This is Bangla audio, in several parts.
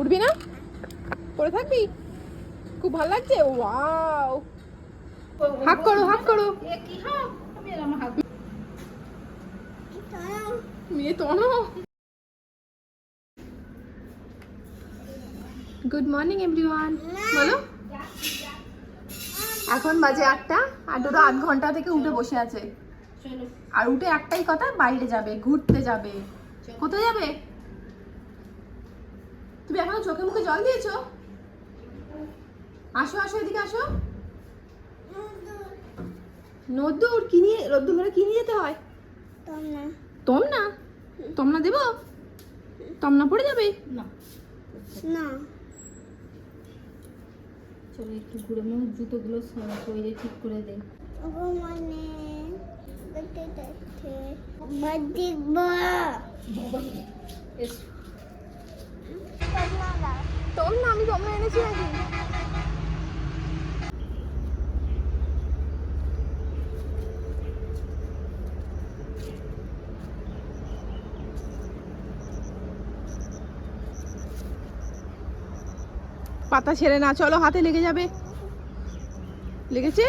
উঠবি না? পড়ে থাকবি? খুব ভালো লাগছে? ওয়াও! হাক করো হাক করো। মেয়ে তনো গুড মর্নিং এভরিওয়ান বলো। এখন বাজে আটটা, আর দুটো আধ ঘণ্টা থেকে উঠে বসে আছে। আর উঠে একটাই কথা, বাইরে যাবে, ঘুরতে যাবে। কোথায় যাবে? তুমি এখনও চোখে মুখে জল দিয়েছ? আসো আসো এদিকে আসো। নদ্দুর কি নিয়ে রোদ্দুর ঘরে কি নিয়ে যেতে হয়? তম না তম না দেবো? তম না পড়ে যাবে? চলো একটু ঘুরে মনে জুতোগুলো শরীরে ঠিক করে দেয় তম না আমি এনেছি নাকি? পাতা ছেড়ে না চলো হাতে লেগে যাবে। লেগেছে?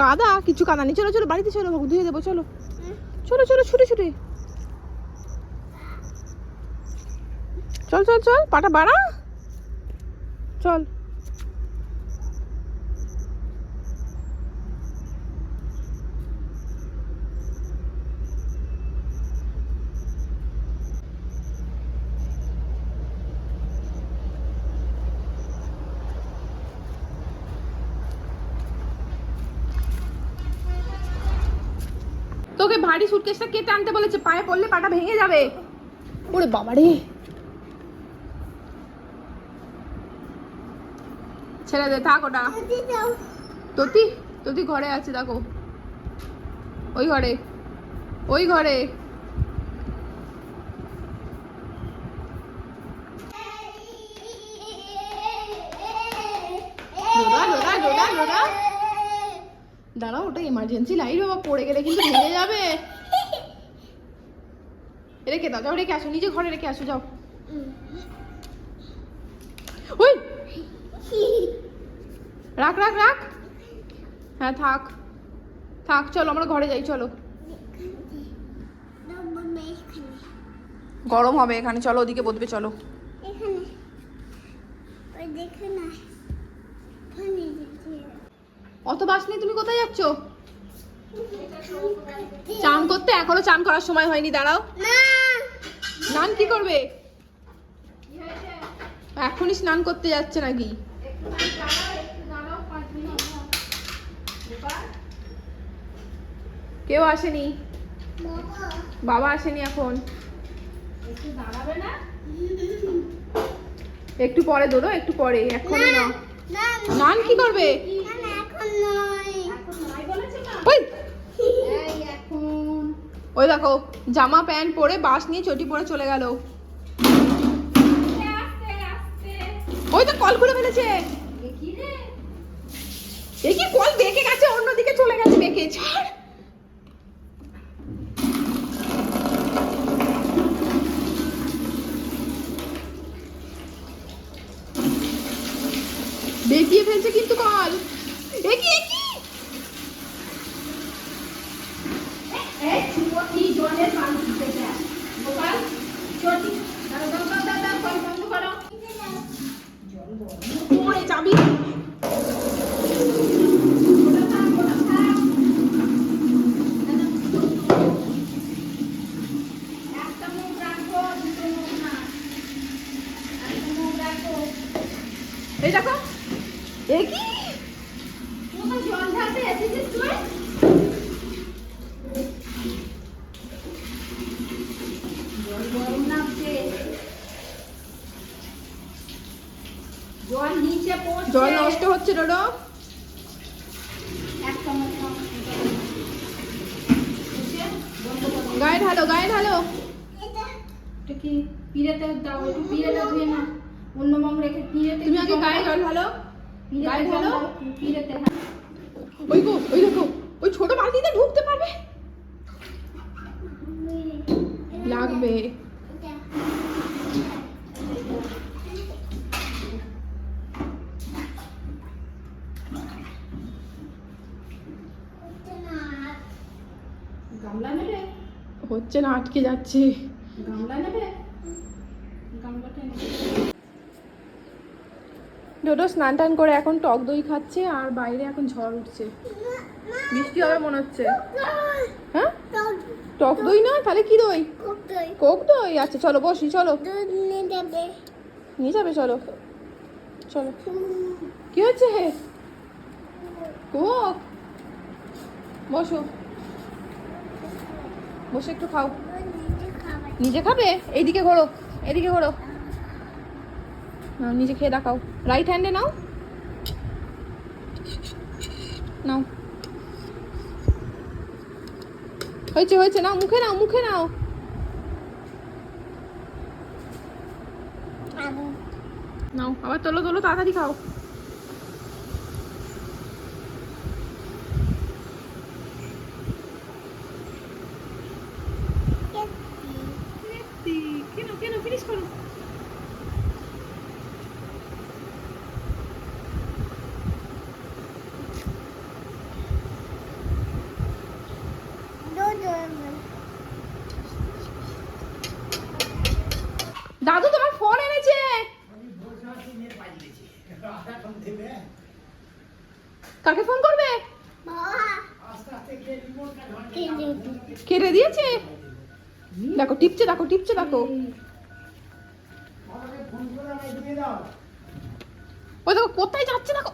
কাদা কিছু কাদা নেই। চলো চলো বাড়িতে চলো ধুয়ে দেবো চলো। চলো চলো ছুটে ছুটে। চল চল চল পাটা বাড়া। চল। তোকে ভারী সুটকেসটা কে টানতে বলেছে? পায়ে পড়লে পাটা ভেঙে যাবে। ওরে বাবারে। ছেড়ে দে থাক ওটা ততি ততি ঘরে আছে দেখো ওই ঘরে ওই ঘরে। দাঁড়াও ওটা এমার্জেন্সি লাইট বাবা পড়ে গেলে কিন্তু ভেঙে যাবে। রেখে দাও যাও রেখে আসো নিজে ঘরে রেখে আসো যাও। ওই রাখ রাখ রাখ। হ্যাঁ থাক। থাক, চলো, আমরা ঘরে যাই, চলো। গরম হবে এখানে, চলো, ওদিকে বদবে, চলো। অত বাস নেই তুমি কোথায় যাচ্ছ? চান করতে? এখনও চান করার সময় হয়নি, দাঁড়াও। স্নান কি করবে? এখনই স্নান করতে যাচ্ছে নাকি? কেউ আসেনি? বাবা আসেনি এখন। একটু পরে দৌড়ো, একটু পরে এখন না স্নান কি করবে? ওই। দেখো, জামা, প্যান্ট পরে বাস নিয়ে চটি পরে চলে গেল। ওই তো কল খুলে ফেলেছে। এ কি কল বেঁকে গেছে অন্যদিকে চলে গেছে বেঁকে ছাড়। বেঁকিয়ে ফেলছে কিন্তু কল। জল নিচে পড়ছে জল নষ্ট হচ্ছে, ডোডো। গায়ে ঢালো গায়ে ঢালো। এটা কি? পিড়েতে দাও, একটু পিড়েটা ধুয়ে না অন্য মগ রেখে পিড়েতে তুমি আগে গায়ে জল ঢালো গায়ে ঢালো পিড়েতে হ্যাঁ। ওই গো ওই দেখো ওই ছোট বালতিতে ঢুকতে পারবে? লাগবে। হচ্ছে না আটকে যাচ্ছে। ডোডো স্নান টান করে এখন টক দই খাচ্ছে আর বাইরে এখন ঝড় উঠছে। বৃষ্টি হবে মনে হচ্ছে। হ্যাঁ? টক দই না তাহলে কি দই? কোক দই। আচ্ছা চলো, বসি, চলো। নিয়ে যাবে, চলো। চলো। কি হচ্ছে? হে কোক? বসো। বসে একটু খাও। নিজে খাবে? এইদিকে ঘোরো এদিকে ঘোরো। নিজে খেয়ে দেখাও। রাইট হ্যান্ডে নাও। নাও। হয়েছে হয়েছে নাও মুখে নাও মুখে নাও। নাও আবার তোলো তোলো তাড়াতাড়ি খাও। কেন কেন ফিনিশ করো দাদু তোমার ফোন এনেছে কাকে ফোন করবে? কেটে দিয়েছে। দেখো টিপছে দেখো টিপছে দেখো। ওই দেখো কোথায় যাচ্ছে দেখো।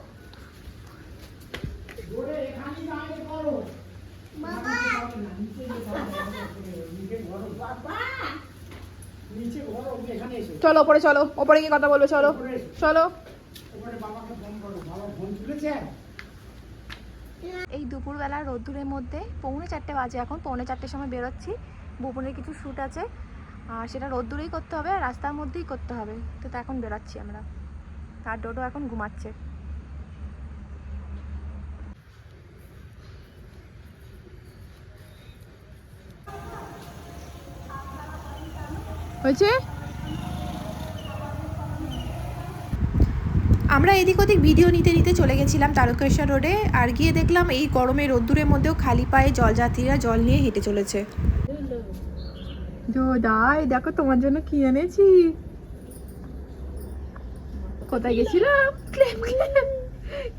নিচে ঘর অব্দি এখানে এসো চলো ওপরে চলো ওপরে গিয়ে কথা বলবে চলো। চলো। বাবাকে ফোন করো বাবা ফোন তুলেছে? এই দুপুরবেলা রোদ্দুরের মধ্যে পৌনে চারটে বাজে এখন, পৌনে চারটের সময় বেরোচ্ছি। ভুবনের কিছু শ্যুট আছে। আর সেটা রোদ্দুরেই করতে হবে, আর রাস্তার মধ্যেই করতে হবে। তো তা এখন বেরোচ্ছি আমরা। আর ডোডো এখন ঘুমাচ্ছে। হয়েছে? আমরা এদিক ওদিক ভিডিও নিতে নিতে চলে গেছিলাম তারকেশ্বর রোডে আর গিয়ে দেখলাম এই গরমে রোদ্দুরের মধ্যেও খালি পায়ে জলযাত্রীরা জল নিয়ে হেঁটে চলেছে। দাই দেখো তোমার জন্য কি এনেছি। কোথায় গেছিলাম? ক্লেম ক্লেম।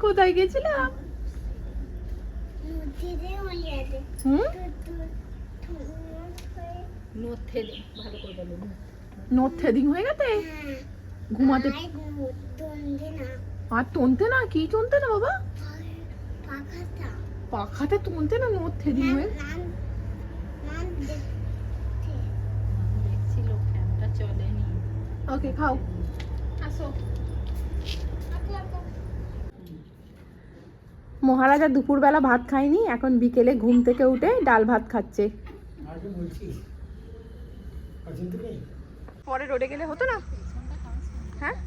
কোথায় গেছিলাম? হুম? নোথে দে ভালো করে বলো। নোট থ্রেডিং হয়ে গেছে? ঘুমাতে আর টনতে না? কি টনতে না বাবা? পাখাতে টনতে না নোট থ্রেডিং হয়ে ওকে খাও। আসো। মহারাজা দুপুরবেলা ভাত খায়নি এখন বিকেলে ঘুম থেকে উঠে ডাল ভাত খাচ্ছে। পরে রোডে গেলে হতো না? হ্যাঁ?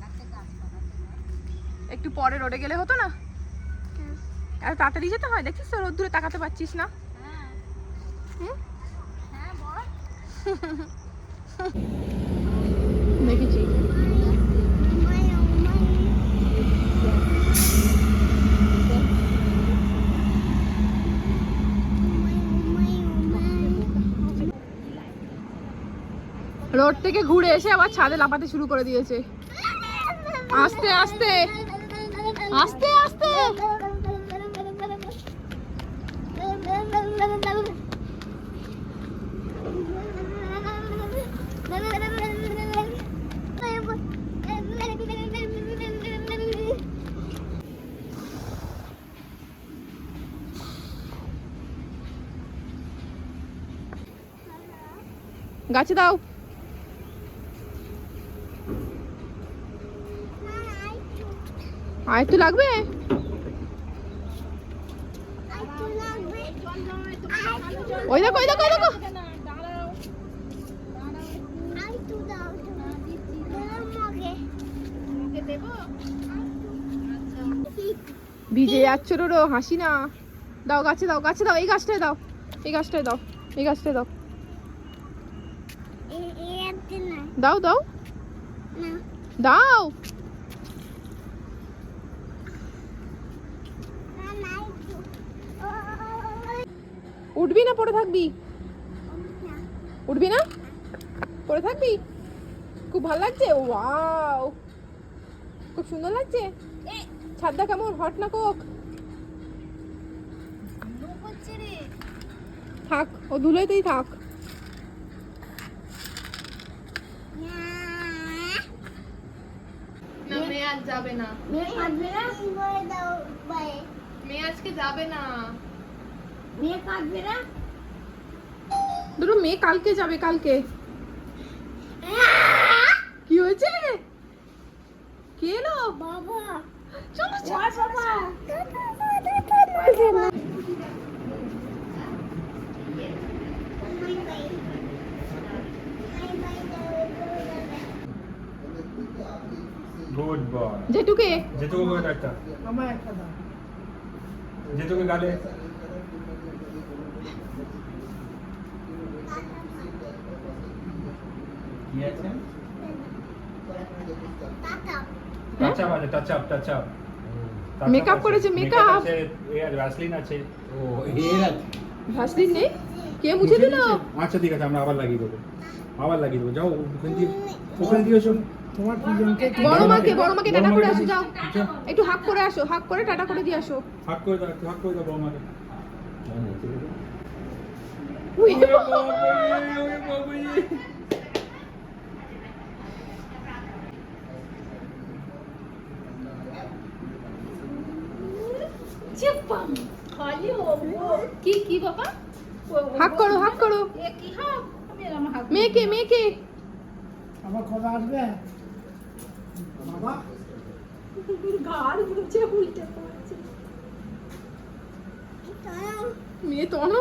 একটু পরে রোডে গেলে হতো না? আর তাড়াতাড়ি যেতে হয়? দেখছিস তো রোদ্দুরে তাকাতে পারছিস না। হুম? দেখেছি। রোড থেকে ঘুরে এসে আবার ছাদে লাফাতে শুরু করে দিয়েছে। আস্তে আস্তে। আস্তে আস্তে। গাছে দাও। আর একটু লাগবে? ওই দেখো ওই দেখো ওই দেখো। ভিজে যাচ্ছ রো হাসি না। দাও গাছে দাও গাছে দাও এই গাছটায় দাও এই গাছটায় দাও এই গাছটায় দাও। দাও দাও। দাও। উঠবি না পড়ে থাকবি? উঠবি না? পড়ে থাকবি? খুব ভালো লাগছে? ওয়াও! খুব সুন্দর লাগছে? ছাদটা কেমন? হট না কোক? থাক ও ধুলোতেই থাক। যাবে না? মেয়ে আজকে যাবে না। মেয়ে কাঁদবে না? দুটো মেয়ে কালকে যাবে কালকে। কি হয়েছে? কে এলো? বাবা। চলো বাবা। গুড বয় জেঠুকে? যেটুকু একটা আমার একটা দাও। যেটুকু গালে? কি আছে টাচ আপ আছে touch up touch up Makeup করেছে। আছে এ আর ভ্যাসলিন আছে। ও এর আছে। ভাসলিন নেই? কে মুছে দিল? আচ্ছা ঠিক আছে আমরা আবার লাগিয়ে দেবো। আবার লাগিয়ে দেবো। যাও ওখানে দিয়ে ওখানে দিয়ে এসো। তোমার দুজনকে বড় মাকে বড় মাকে টাটা করে আসো যাও। একটু হাক করে আসো হাক করে টাটা করে দিয়ে আসো। হাক করে দাও হাক করে দাও বৌমাকে উই, চিপাম খালি ও কি কি বাবা হাক করো হাক করো এ কি হাত আমি এরম হাত মেয়েকে মেয়েকে কথা আসবে? বাবা? গাল মুছে উল্টে পড়ছে। মেয়ে তনো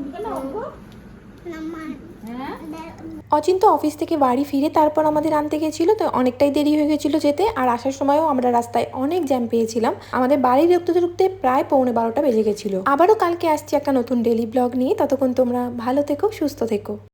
উঠবে না হ্যাঁ? অচিন্ত অফিস থেকে বাড়ি ফিরে তারপর আমাদের আনতে গেছিল তো অনেকটাই দেরি হয়ে গেছিল যেতে আর আসার সময়ও আমরা রাস্তায় অনেক জ্যাম পেয়েছিলাম। আমাদের বাড়ি রুখতে রুখতে প্রায় পৌনে বারোটা বেজে গেছিল। আবারও কালকে আসছি একটা নতুন ডেলি ব্লগ নিয়ে ততক্ষণ তোমরা ভালো থেকো সুস্থ থেকো।